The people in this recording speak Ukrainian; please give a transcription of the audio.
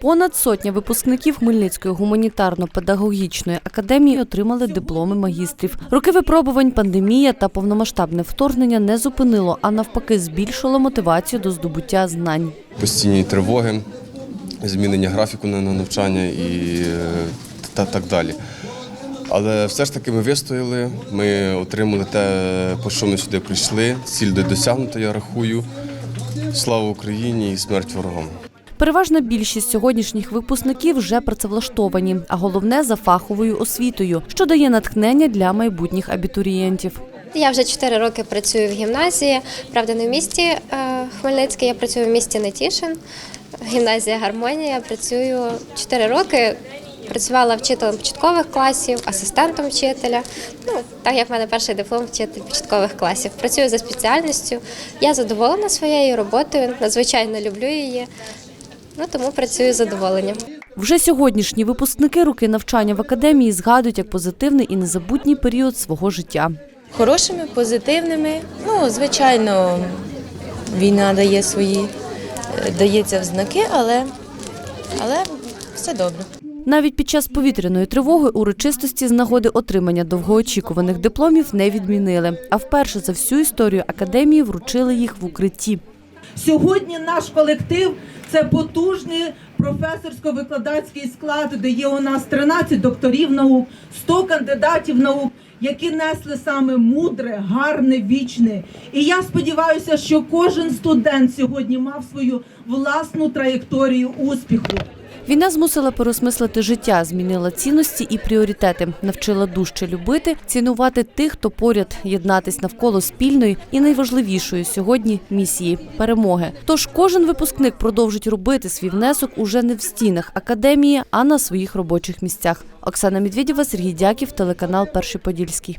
Понад сотня випускників Хмельницької гуманітарно-педагогічної академії отримали дипломи магістрів. Роки випробувань, пандемія та повномасштабне вторгнення не зупинило, а навпаки збільшило мотивацію до здобуття знань. постійні тривоги, змінення графіку на на навчання і е, та так далі. Але все ж таки ми вистояли, ми отримали те, по що ми сюди прийшли. Ціль досягнута, я рахую. Слава Україні і смерть ворогам. Переважна більшість сьогоднішніх випускників вже працевлаштовані, а головне за фаховою освітою, що дає натхнення для майбутніх абітурієнтів. Я вже 4 роки працюю в гімназії. Правда, не в місті е, Хмельницький, я працюю в місті Нетішин. Гімназія Гармонія. Працюю 4 роки. Працювала вчителем початкових класів, асистентом вчителя. Ну, так як в мене перший диплом вчитель початкових класів. Працюю за спеціальністю. Я задоволена своєю роботою, надзвичайно люблю її. Ну, тому працюю з задоволенням. Вже сьогоднішні випускники роки навчання в академії згадують як позитивний і незабутній період свого життя. хорошими, позитивними. Ну, звичайно, війна дає свої, дається в знаки, але, але все добре. Навіть під час повітряної тривоги урочистості з нагоди отримання довгоочікуваних дипломів не відмінили. А вперше за всю історію академії вручили їх в укритті. Сьогодні наш колектив це потужний професорсько-викладацький склад, де є у нас 13 докторів наук, 100 кандидатів наук, які несли саме мудре, гарне, вічне. І я сподіваюся, що кожен студент сьогодні мав свою власну траєкторію успіху. Війна змусила переосмислити життя, змінила цінності і пріоритети, навчила дужче любити, цінувати тих, хто поряд, єднатись навколо спільної і найважливішої сьогодні місії перемоги. Тож кожен випускник продовжить робити свій внесок уже не в стінах академії, а на своїх робочих місцях. Оксана Медведєва, Сергій Дяків, телеканал Перший Подільський.